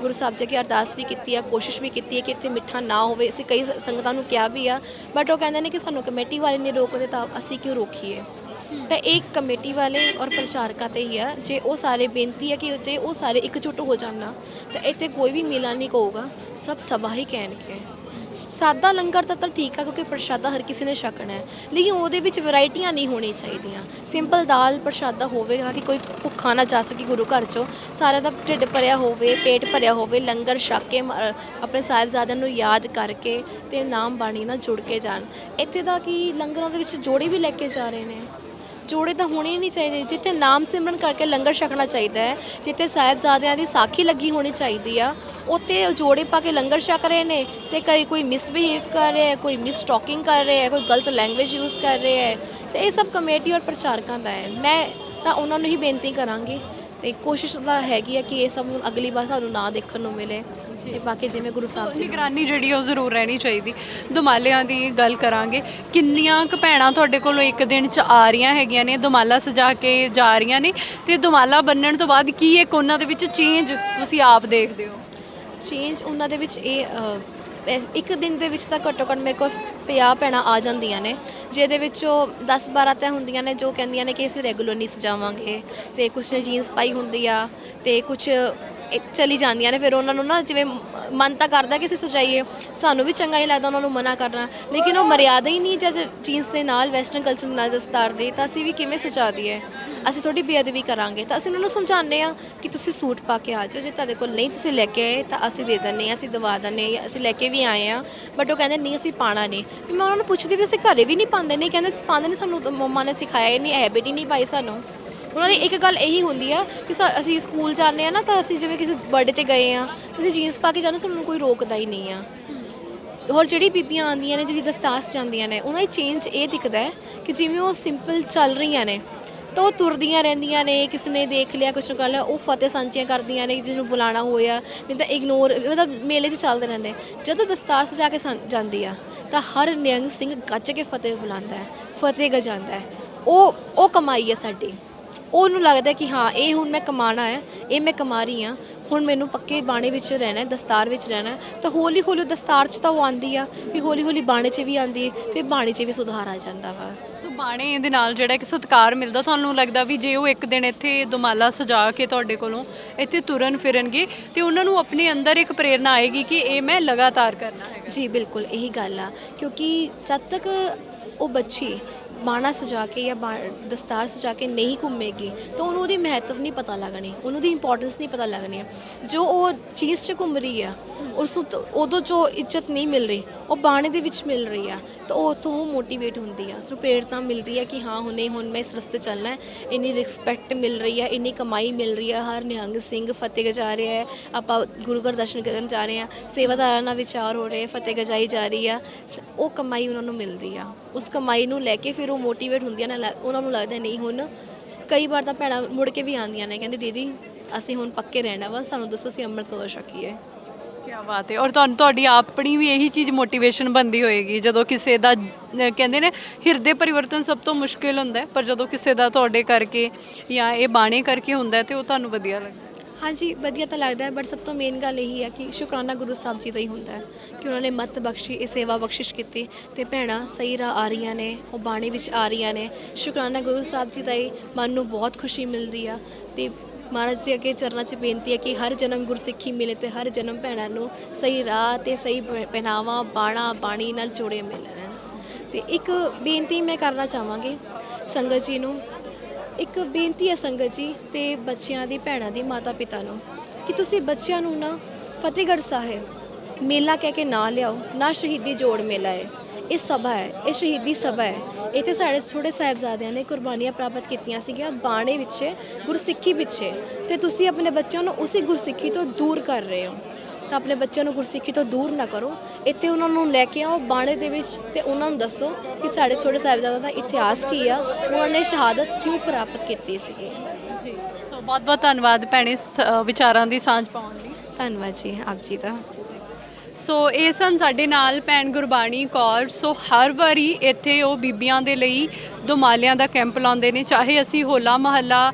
ਗੁਰੂ ਸਾਹਿਬ ਜੀ ਕੀ ਅਰਦਾਸ ਵੀ ਕੀਤੀ ਆ ਕੋਸ਼ਿਸ਼ ਵੀ ਕੀਤੀ ਹੈ ਕਿ ਇੱਥੇ ਮਿੱਠਾ ਨਾ ਹੋਵੇ। ਅਸੀਂ ਕਈ ਸ- ਸੰਗਤਾਂ ਨੂੰ ਕਿਹਾ ਵੀ ਆ ਬਟ ਉਹ ਕਹਿੰਦੇ ਨੇ ਕਿ ਸਾਨੂੰ ਕਮੇਟੀ ਵਾਲੇ ਨਹੀਂ ਰੋਕਦੇ ਤਾਂ ਅਸੀਂ ਕਿਉਂ ਰੋਕੀਏ? ਤਾਂ ਇਹ ਕਮੇਟੀ ਵਾਲੇ ਔਰ ਪ੍ਰਚਾਰਕਾਂ ਤੇ ਹੀ ਆ। ਜੇ ਉਹ ਸਾਰੇ ਬੇਨਤੀ ਹੈ ਕਿ ਜੇ ਉਹ ਸਾਰੇ ਇਕਜੁੱਟ ਹੋ ਜਾਣ ਤਾਂ ਇੱਥੇ ਕੋਈ ਵੀ ਮੇਲਾ ਨਹੀਂ ਕਹੂਗਾ। ਸਭ ਸਭਾ ਹੀ ਕਹਿਣਗੇ। ਸਾਦਾ ਲੰਗਰ ਤਾਂ ਤਾਂ ਠੀਕ ਆ ਕਿਉਂਕਿ ਪ੍ਰਸ਼ਾਦਾ ਹਰ ਕਿਸੇ ਨੇ ਛਕਣਾ ਹੈ। ਲੇਕਿਨ ਉਹਦੇ ਵਿੱਚ ਵੈਰਾਈਟੀਆਂ ਨਹੀਂ ਹੋਣੀ ਚਾਹੀਦੀਆਂ। ਸਿੰਪਲ ਦਾਲ ਪ੍ਰਸ਼ਾਦਾ ਹੋਵੇ ਤਾਂ ਕਿ ਕੋਈ ਭੁੱਖਾ ਨਾ ਜਾ ਸਕੇ ਗੁਰੂ ਘਰ ਚੋਂ। ਸਾਰਿਆਂ ਦਾ ਢਿੱਡ ਭਰਿਆ ਹੋਵੇ, ਪੇਟ ਭਰਿਆ ਹੋਵੇ, ਲੰਗਰ ਛਕ ਕੇ ਮ- ਆਪਣੇ ਸਾਹਿਬਜ਼ਾਦਿਆਂ ਨੂੰ ਯਾਦ ਕਰਕੇ ਤੇ ਨਾਮ ਬਾਣੀ ਨਾਲ ਜੁੜ ਕੇ ਜਾਣ। ਇੱਥੇ ਦਾ ਕਿ ਲੰਗਰਾਂ ਦੇ ਵਿੱਚ ਜੋੜੇ ਵੀ ਲੈ ਕੇ ਜਾ ਰਹੇ ਨੇ। ਜੋੜੇ ਤਾਂ ਹੋਣੇ ਹੀ ਨਹੀਂ ਚਾਹੀਦੇ। ਜਿੱਥੇ ਨਾਮ ਸਿਮਰਨ ਕਰਕੇ ਲੰਗਰ ਛਕਣਾ ਚਾਹੀਦਾ ਹੈ, ਜਿੱਥੇ ਸਾਹਿਬਜ਼ਾਦਿਆਂ ਦੀ ਸਾਖੀ ਲੱਗੀ ਹੋਣੀ ਚਾਹੀਦੀ ਆ, ਉੱਥੇ ਉਹ ਜੋੜੇ ਪਾ ਕੇ ਲੰਗਰ ਛਕ ਰਹੇ ਨੇ ਤੇ ਕਈ ਕੋਈ ਮਿਸਬਿਹੇਵ ਕਰ ਰਿਹਾ ਹੈ, ਕੋਈ ਮਿਸ ਟਾਕਿੰਗ ਕਰ ਰਿਹਾ ਹੈ, ਕੋਈ ਗਲਤ ਲੈਂਗੁਏਜ ਯੂਜ਼ ਕਰ ਰਿਹਾ ਹੈ। ਤੇ ਇਹ ਸਭ ਕਮੇਟੀ ਔਰ ਪ੍ਰਚਾਰਕਾਂ ਦਾ ਹੈ। ਮੈਂ ਤਾਂ ਉਹਨਾਂ ਨੂੰ ਹੀ ਬੇਨਤੀ ਕਰਾਂਗੀ ਤੇ ਕੋਸ਼ਿਸ਼ ਤਾਂ ਹੈਗੀ ਆ ਕਿ ਇਹ ਸਭ ਹੁਣ ਅਗਲੀ ਵਾਰ ਸਾਨੂੰ ਨਾ ਦੇਖਣ ਨੂੰ ਮਿਲੇ। ਤੇ ਬਾਕੀ ਜਿਵੇਂ ਗੁਰੂ ਸਾਹਿਬ ਜੀ ਨਿਗਰਾਨੀ ਜਿਹੜੀ ਉਹ ਜ਼ਰੂਰ ਰਹਿਣੀ ਚਾਹੀਦੀ। ਦੁਮਾਲਿਆਂ ਦੀ ਗੱਲ ਕਰਾਂਗੇ। ਕਿੰਨੀਆਂ ਕੁ ਭੈਣਾਂ ਤੁਹਾਡੇ ਕੋਲੋਂ ਇੱਕ ਦਿਨ ਚ ਆ ਰਹੀਆਂ ਹੈਗੀਆਂ ਨੇ ਦੁਮਾਲਾ ਸਜਾ ਕੇ ਜਾ ਰਹੀਆਂ ਨੇ ਤੇ ਦੁਮਾਲਾ ਬੰਨਣ ਤੋਂ ਬਾਅਦ ਕੀ ਇੱਕ ਉਹਨਾਂ ਦੇ ਵਿੱਚ ਚੇਂਜ ਤੁਸੀਂ ਆਪ ਦੇਖਦੇ ਹੋ? ਚੇਂਜ ਉਹਨਾਂ ਦੇ ਵਿੱਚ ਇਹ ਅ, ਇੱਕ ਦਿਨ ਦੇ ਵਿੱਚ ਤਾਂ ਘੱਟੋ ਘੱਟ ਮੇਰੇ ਕੋਲ 50 ਭੈਣਾਂ ਆ ਜਾਂਦੀਆਂ ਨੇ ਜਿਹਦੇ ਵਿੱਚੋਂ 10 12 ਤਾਂ ਹੁੰਦੀਆਂ ਨੇ ਜੋ ਕਹਿੰਦੀਆਂ ਨੇ ਕਿ ਅਸੀਂ ਰੈਗੂਲਰ ਨਹੀਂ ਸਜਾਵਾਂਗੇ ਤੇ ਕੁਝ ਨੇ ਜੀਨਸ ਪਾਈ ਹੁੰਦੀ ਆ ਤੇ ਕੁਝ ਚਲੀ ਜਾਂਦੀਆਂ ਨੇ, ਫਿਰ ਉਹਨਾਂ ਨੂੰ ਨਾ ਜਿਵੇਂ ਮਨ ਤਾਂ ਕਰਦਾ ਕਿ ਅਸੀਂ ਸਜਾਈਏ, ਸਾਨੂੰ ਵੀ ਚੰਗਾ ਹੀ ਲੱਗਦਾ ਉਹਨਾਂ ਨੂੰ ਮਨਾ ਕਰਨਾ। ਲੇਕਿਨ ਉਹ ਮਰਿਆਦਾ ਹੀ ਨਹੀਂ ਜਦ ਜੀਨਸ ਦੇ ਨਾਲ ਵੈਸਟਰਨ ਕਲਚਰ ਨਾਲ ਦਸਤਾਰ ਦੇ, ਤਾਂ ਅਸੀਂ ਵੀ ਕਿਵੇਂ ਸਜਾ ਦਈਏ? ਅਸੀਂ ਥੋੜੀ ਬੇਅਦਬੀ ਕਰਾਂਗੇ। ਤਾਂ ਅਸੀਂ ਉਹਨਾਂ ਨੂੰ ਸਮਝਾਉਂਦੇ ਆ ਕਿ ਤੁਸੀਂ ਸੂਟ ਪਾ ਕੇ ਆ ਜਾਓ। ਜੇ ਤੁਹਾਡੇ ਕੋਲ ਨਹੀਂ ਤੁਸੀਂ ਲੈ ਕੇ ਆਏ, ਤਾਂ ਅਸੀਂ ਦੇ ਦਿੰਦੇ ਹਾਂ, ਅਸੀਂ ਦਵਾ ਦਿੰਦੇ ਹਾਂ ਅਸੀਂ ਲੈ ਕੇ ਵੀ ਆਏ ਆ ਬਟ ਉਹ ਕਹਿੰਦੇ, ਨਹੀਂ, ਅਸੀਂ ਪਾਣਾ ਨਹੀਂ। ਫਿਰ ਮੈਂ ਉਹਨਾਂ ਨੂੰ ਪੁੱਛਦੀ ਵੀ ਅਸੀਂ ਘਰੇ ਵੀ ਨਹੀਂ ਪਾਉਂਦੇ? ਨਹੀਂ, ਕਹਿੰਦੇ, ਅਸੀਂ ਪਾਉਂਦੇ ਨਹੀਂ, ਸਾਨੂੰ ਮੰਮਾ ਨੇ ਸਿਖਾਇਆ ਹੀ ਨਹੀਂ ਹੈਬਿਟ ਹੀ ਨਹੀਂ ਪਾਈ ਸਾਨੂੰ। ਉਹਨਾਂ ਦੀ ਇੱਕ ਗੱਲ ਇਹੀ ਹੁੰਦੀ ਆ ਕਿ ਸਾ- ਅਸੀਂ ਸਕੂਲ ਜਾਂਦੇ ਆ ਨਾ ਤਾਂ ਅਸੀਂ ਜਿਵੇਂ ਕਿਸੇ ਬਰਥਡੇ ਤੇ ਗਏ ਆ, ਤੁਸੀਂ ਜੀਨਸ ਪਾ ਕੇ ਜਾਂਦੇ, ਸਾਨੂੰ ਕੋਈ ਰੋਕਦਾ ਹੀ ਨਹੀਂ ਆ। ਹੋਰ ਜਿਹੜੀ ਬੀਬੀਆਂ ਆਉਂਦੀਆਂ ਨੇ, ਜਿਹੜੀ ਦਸਤਾਸ ਜਾਂਦੀਆਂ ਨੇ, ਉਹਨਾਂ ਦੀ ਚੇਂਜ ਇਹ ਦਿਖਦਾ ਹੈ ਕਿ ਜਿਵੇਂ ਉਹ ਸਿੰਪਲ ਚੱਲ ਰਹੀਆਂ ਨੇ, ਤਾਂ ਉਹ ਤੁਰਦੀਆਂ ਰਹਿੰਦੀਆਂ ਨੇ, ਕਿਸੇ ਨੇ ਦੇਖ ਲਿਆ, ਕੁਛ ਕਰ ਲਿਆ, ਉਹ ਫਤਿਹ ਸਾਂਝੀਆਂ ਕਰਦੀਆਂ ਨੇ, ਜਿਹਨੂੰ ਬੁਲਾਣਾ ਹੋਇਆ ਨਹੀਂ ਤਾਂ ਇਗਨੋਰ ਮਤਲਬ ਮੇਲੇ 'ਚ ਚੱਲਦੇ ਰਹਿੰਦੇ ਜਦੋਂ ਦਸਤਾਰ ਸਜਾ ਕੇ ਸੰ- ਜਾਂਦੀ ਆ, ਤਾਂ ਹਰ ਨਿਹੰਗ ਸਿੰਘ ਗੱਜ ਕੇ ਫਤਿਹ ਬੁਲਾਉਂਦਾ ਹੈ, ਫਤਿਹ ਗਜਾਉਂਦਾ ਹੈ। ਉਹ ਉਹ ਕਮਾਈ ਹੈ ਸਾਡੀ। ਉਹਨੂੰ ਲੱਗਦਾ ਕਿ ਹਾਂ ਇਹ ਹੁਣ ਮੈਂ ਕਮਾਣਾ ਹੈ ਇਹ ਮੈਂ ਕਮਾ ਰਹੀ ਹਾਂ ਹੁਣ ਮੈਨੂੰ ਪੱਕੇ ਬਾਣੇ ਵਿੱਚ ਰਹਿਣਾ ਹੈ ਦਸਤਾਰ ਵਿੱਚ ਰਹਿਣਾ ਹੈ ਤਾਂ ਹੌਲੀ ਹੌਲੀ ਦਸਤਾਰ 'ਚ ਤਾਂ ਉਹ ਆਂਦੀ ਆ ਫਿਰ ਹੌਲੀ ਹੌਲੀ ਬਾਣੇ 'ਚ ਵੀ ਆਂਦੀ ਹੈ ਫਿਰ ਬਾਣੇ 'ਚ ਵੀ ਸੁਧਾਰ ਆ ਜਾਂਦਾ ਵਾ। ਸੋ ਬਾਣੇ ਦੇ ਨਾਲ ਜਿਹੜਾ ਇੱਕ ਸਤਿਕਾਰ ਮਿਲਦਾ ਤੁਹਾਨੂੰ ਲੱਗਦਾ ਵੀ ਜੇ ਉਹ ਇੱਕ ਦਿਨ ਇੱਥੇ ਦੁਮਾਲਾ ਸਜਾ ਕੇ ਤੁਹਾਡੇ ਕੋਲੋਂ ਇੱਥੇ ਤੁਰਨ ਫਿਰਨਗੇ ਤੇ ਉਹਨਾਂ ਨੂੰ ਆਪਣੇ ਅੰਦਰ ਇੱਕ ਪ੍ਰੇਰਣਾ ਆਏਗੀ ਕਿ ਇਹ ਮੈਂ ਲਗਾਤਾਰ ਕਰਨਾ ਹੈਗਾ। ਜੀ ਬਿਲਕੁਲ ਇਹੀ ਗੱਲ ਆ ਕਿਉਂਕਿ ਜਦ ਤੱਕ ਉਹ ਬੱਚੀ ਬਾਣਾ ਸਜਾ ਕੇ ਜਾਂ ਬਾ- ਦਸਤਾਰ ਸਜਾ ਕੇ ਨਹੀਂ ਘੁੰਮੇਗੀ, ਤਾਂ ਉਹਨੂੰ ਉਹਦੀ ਮਹੱਤਵ ਨਹੀਂ ਪਤਾ ਲੱਗਣੀ, ਉਹਨੂੰ ਦੀ ਇੰਪੋਰਟੈਂਸ ਨਹੀਂ ਪਤਾ ਲੱਗਣੀ। ਜੋ ਉਹ ਚੀਜ਼ 'ਚ ਘੁੰਮ ਰਹੀ ਆ ਉਸ ਉਦੋਂ ਜੋ ਇੱਜ਼ਤ ਨਹੀਂ ਮਿਲ ਰਹੀ। ਉਹ ਬਾਣੇ ਦੇ ਵਿੱਚ ਮਿਲ ਰਹੀ ਆ, ਤਾਂ ਉਹ ਉੱਥੋਂ ਉਹ ਮੋਟੀਵੇਟ ਹੁੰਦੀ ਆ। ਸੋ ਪ੍ਰੇਰਨਾ ਮਿਲਦੀ ਹੈ ਕਿ ਹਾਂ, ਹੁਣੇ ਹੁਣ ਮੈਂ ਇਸ ਰਸਤੇ ਚੱਲਣਾ ਹੈ। ਇੰਨੀ ਰਿਸਪੈਕਟ ਮਿਲ ਰਹੀ ਹੈ ਇੰਨੀ ਕਮਾਈ ਮਿਲ ਰਹੀ ਆ। ਹਰ ਨਿਹੰਗ ਸਿੰਘ ਫਤਿਹ ਗਜਾ ਰਿਹਾ ਹੈ ਆਪਾਂ ਗੁਰੂ ਘਰ ਦਰਸ਼ਨ ਕਰਨ ਜਾ ਰਹੇ ਹਾਂ ਸੇਵਾਦਾਰਾਂ ਨਾਲ ਵਿਚਾਰ ਹੋ ਰਹੇ, ਫਤਿਹ ਗਜਾਈ ਜਾ ਰਹੀ ਆ। ਉਹ ਕਮਾਈ ਉਹਨਾਂ ਨੂੰ ਮਿਲਦੀ ਆ। ਉਸ ਕਮਾਈ ਨੂੰ ਲੈ ਕੇ ਫਿਰ ਉਹ ਮੋਟੀਵੇਟ ਹੁੰਦੀਆਂ ਨੇ ਲੱਗ- ਉਹਨਾਂ ਨੂੰ ਲੱਗਦਾ ਨਹੀਂ, ਹੁਣ ਕਈ ਵਾਰ ਤਾਂ ਭੈਣਾਂ ਮੁੜ ਕੇ ਵੀ ਆਉਂਦੀਆਂ ਨੇ, ਕਹਿੰਦੇ, ਦੀਦੀ, ਅਸੀਂ ਹੁਣ ਪੱਕੇ ਰਹਿਣਾ ਵਾ, ਸਾਨੂੰ ਦੱਸੋ ਅਸੀਂ ਅੰਮ੍ਰਿਤ ਕਦੋਂ ਛਕੀਏ ਕੀ ਬਾਤ ਹੈ। ਔਰ ਤੁਹਾਨੂੰ ਤੁਹਾਡੀ ਆਪਣੀ ਵੀ ਇਹੀ ਚੀਜ਼ ਮੋਟੀਵੇਸ਼ਨ ਬੰਦੀ ਹੋਏਗੀ, ਜਦੋਂ ਕਿਸੇ ਦਾ, ਅਹ, ਕਹਿੰਦੇ ਨੇ, ਹਿਰਦੇ ਪਰਿਵਰਤਨ ਸਭ ਤੋਂ ਮੁਸ਼ਕਿਲ ਹੁੰਦਾ ਹੈ, ਪਰ ਜਦੋਂ ਕਿਸੇ ਦਾ ਤੁਹਾਡੇ ਕਰਕੇ ਜਾਂ ਇਹ ਬਾਣੇ ਕਰਕੇ ਹੁੰਦਾ ਹੈ ਤੇ ਉਹ ਤੁਹਾਨੂੰ ਵਧੀਆ ਲੱਗਦਾ ਹਾਂਜੀ, ਵਧੀਆ ਤਾਂ ਲੱਗਦਾ ਹੈ ਬਟ ਸਭ ਤੋਂ ਮੇਨ ਗੱਲ ਇਹੀ ਹੈ ਕਿ ਸ਼ੁਕਰਾਨਾ ਗੁਰੂ ਸਾਹਿਬ ਜੀ ਦਾ ਹੀ ਹੁੰਦਾ ਹੈ ਕਿ ਉਹਨਾਂ ਨੇ ਮੱਤ ਬਖਸ਼ੀ, ਇਹ ਸੇਵਾ ਬਖਸ਼ਿਸ਼ ਕੀਤੀ ਤੇ ਭੈਣਾਂ ਸਹੀ ਰਾਹ ਆ ਰਹੀਆਂ ਨੇ, ਉਹ ਬਾਣੀ ਵਿੱਚ ਆ ਰਹੀਆਂ ਨੇ। ਸ਼ੁਕਰਾਨਾ ਗੁਰੂ ਸਾਹਿਬ ਜੀ ਦਾ ਹੀ ਮਨ ਨੂੰ ਬਹੁਤ ਖੁਸ਼ੀ ਮਿਲਦੀ ਆ ਤੇ ਮਹਾਰਾਜ ਜੀ ਅੱਗੇ ਚਰਨਾਂ 'ਚ ਬੇਨਤੀ ਹੈ ਕਿ ਹਰ ਜਨਮ ਗੁਰਸਿੱਖੀ ਮਿਲੇ ਤੇ ਹਰ ਜਨਮ ਭੈਣਾਂ ਨੂੰ ਸਹੀ ਰਾਹ ਤੇ ਸਹੀ ਪ- ਪਹਿਨਾਵਾ, ਬਾਣਾ, ਬਾਣੀ ਨਾਲ ਜੋੜੇ ਮਿਲਣ ਤੇ ਇੱਕ ਬੇਨਤੀ ਮੈਂ ਕਰਨਾ ਚਾਹਾਂਗੀ ਸੰਗਤ ਜੀ ਨੂੰ। ਇੱਕ ਬੇਨਤੀ ਹੈ ਸੰਗਤ ਜੀ ਤੇ ਬੱਚਿਆਂ ਦੀ, ਭੈਣਾਂ ਦੀ ਮਾਤਾ ਪਿਤਾ ਨੂੰ ਕਿ ਤੁਸੀਂ ਬੱਚਿਆਂ ਨੂੰ ਨਾ ਫਤਿਹਗੜ੍ਹ ਸਾਹਿਬ ਮੇਲਾ ਕਹਿ ਕੇ ਨਾ ਲਿਆਓ, ਨਾ ਸ਼ਹੀਦੀ ਜੋੜ ਮੇਲਾ ਹੈ। ਇਹ ਸਭਾ ਹੈ, ਇਹ ਸ਼ਹੀਦੀ ਸਭਾ ਹੈ। ਇੱਥੇ ਸਾਡੇ ਛੋਟੇ ਸਾਹਿਬਜ਼ਾਦਿਆਂ ਨੇ ਕੁਰਬਾਨੀਆਂ ਪ੍ਰਾਪਤ ਕੀਤੀਆਂ ਸੀਗੀਆਂ ਬਾਣੇ ਵਿੱਚ ਗੁਰਸਿੱਖੀ ਪਿੱਛੇ ਤੇ ਤੁਸੀਂ ਆਪਣੇ ਬੱਚਿਆਂ ਨੂੰ ਉਸੇ ਗੁਰਸਿੱਖੀ ਤੋਂ ਦੂਰ ਕਰ ਰਹੇ ਹੋ। ਤਾਂ ਆਪਣੇ ਬੱਚਿਆਂ ਨੂੰ ਗੁਰਸਿੱਖੀ ਤੋਂ ਦੂਰ ਨਾ ਕਰੋ। ਇੱਥੇ ਉਹਨਾਂ ਨੂੰ ਲੈ ਕੇ ਆਓ ਬਾਣੇ ਦੇ ਵਿੱਚ ਤੇ ਉਹਨਾਂ ਨੂੰ ਦੱਸੋ ਕਿ ਸਾਡੇ ਛੋਟੇ ਸਾਹਿਬਜ਼ਾਦਿਆਂ ਦਾ ਇਤਿਹਾਸ ਕੀ ਆ ਉਹਨਾਂ ਨੇ ਸ਼ਹਾਦਤ ਕਿਉਂ ਪ੍ਰਾਪਤ ਕੀਤੀ ਸੀਗੀ। ਜੀ ਸੋ ਬਹੁਤ ਬਹੁਤ ਧੰਨਵਾਦ ਭੈਣੇ ਸ- ਅ, ਵਿਚਾਰਾਂ ਦੀ ਸਾਂਝ ਪਾਉਣ ਲਈ। ਧੰਨਵਾਦ ਜੀ ਆਪ ਜੀ ਦਾ। ਸੋ ਇਹ ਸਨ ਸਾਡੇ ਨਾਲ ਭੈਣ ਗੁਰਬਾਣੀ ਕੌਰ। ਸੋ ਹਰ ਵਾਰੀ ਇੱਥੇ ਉਹ ਬੀਬੀਆਂ ਦੇ ਲਈ ਦੁਮਾਲਿਆਂ ਦਾ ਕੈਂਪ ਲਾਉਂਦੇ ਨੇ। ਚਾਹੇ ਅਸੀਂ ਹੋਲਾ ਮਹੱਲਾ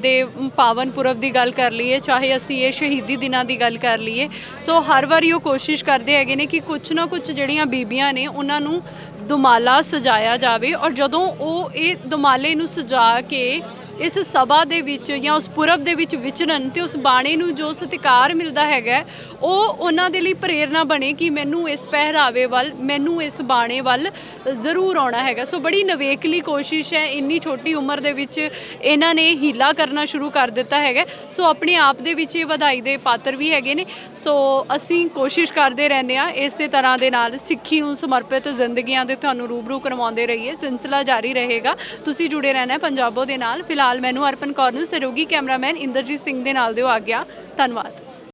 ਦੇ ਪਾਵਨ ਪੁਰਬ ਦੀ ਗੱਲ ਕਰ ਲਈਏ, ਚਾਹੇ ਅਸੀਂ ਇਹ ਸ਼ਹੀਦੀ ਦਿਨਾਂ ਦੀ ਗੱਲ ਕਰ ਲਈਏ। ਸੋ ਹਰ ਵਾਰੀ ਉਹ ਕੋਸ਼ਿਸ਼ ਕਰਦੇ ਹੈਗੇ ਨੇ ਕਿ ਕੁਝ ਨਾ ਕੁਝ ਜਿਹੜੀਆਂ ਬੀਬੀਆਂ ਨੇ, ਉਹਨਾਂ ਨੂੰ ਦੁਮਾਲਾ ਸਜਾਇਆ ਜਾਵੇ। ਔਰ ਜਦੋਂ ਉਹ ਇਹ ਦੁਮਾਲੇ ਨੂੰ ਸਜਾ ਕੇ ਇਸ ਸਭਾ ਦੇ ਵਿੱਚ ਜਾਂ ਉਸ ਪੁਰਬ ਦੇ ਵਿੱਚ ਵਿਚਰਨ ਤੇ ਉਸ ਬਾਣੇ ਨੂੰ ਜੋ ਸਤਿਕਾਰ ਮਿਲਦਾ ਹੈਗਾ, ਉਹ ਉਹਨਾਂ ਦੇ ਲਈ ਪ੍ਰੇਰਣਾ ਬਣੇ ਕਿ ਮੈਨੂੰ ਇਸ ਪਹਿਰਾਵੇ ਵੱਲ, ਮੈਨੂੰ ਇਸ ਬਾਣੇ ਵੱਲ ਜ਼ਰੂਰ ਆਉਣਾ ਹੈਗਾ। ਸੋ ਬੜੀ ਨਵੇਕਲੀ ਕੋਸ਼ਿਸ਼ ਹੈ, ਇੰਨੀ ਛੋਟੀ ਉਮਰ ਦੇ ਵਿੱਚ ਇਹਨਾਂ ਨੇ ਹੀਲਾ ਕਰਨਾ ਸ਼ੁਰੂ ਕਰ ਦਿੱਤਾ ਹੈਗਾ। ਸੋ ਆਪਣੇ ਆਪ ਦੇ ਵਿੱਚ ਇਹ ਵਧਾਈ ਦੇ ਪਾਤਰ ਵੀ ਹੈਗੇ ਨੇ। ਸੋ ਅਸੀਂ ਕੋਸ਼ਿਸ਼ ਕਰਦੇ ਰਹਿੰਦੇ ਆ ਇਸੇ ਤਰ੍ਹਾਂ ਦੇ ਨਾਲ ਸਿੱਖੀ ਨੂੰ ਸਮਰਪਿਤ ਜ਼ਿੰਦਗੀਆਂ ਦੇ ਤੁਹਾਨੂੰ ਰੂਬਰੂ ਕਰਵਾਉਂਦੇ ਰਹੀਏ। ਸਿਲਸਿਲਾ ਜਾਰੀ ਰਹੇਗਾ। ਤੁਸੀਂ ਜੁੜੇ ਰਹਿਣਾ ਪੰਜਾਬੋ ਦੇ ਨਾਲ। ਫਿਲਹਾਲ ਮੈਨੂੰ ਅਰਪਨ ਕੌਰ ਨੂੰ ਸਰੋਗੀ ਕੈਮਰਾਮੈਨ ਇੰਦਰਜੀਤ ਸਿੰਘ ਦੇ ਨਾਲ ਦਿਓ ਆ ਗਿਆ ਧੰਨਵਾਦ।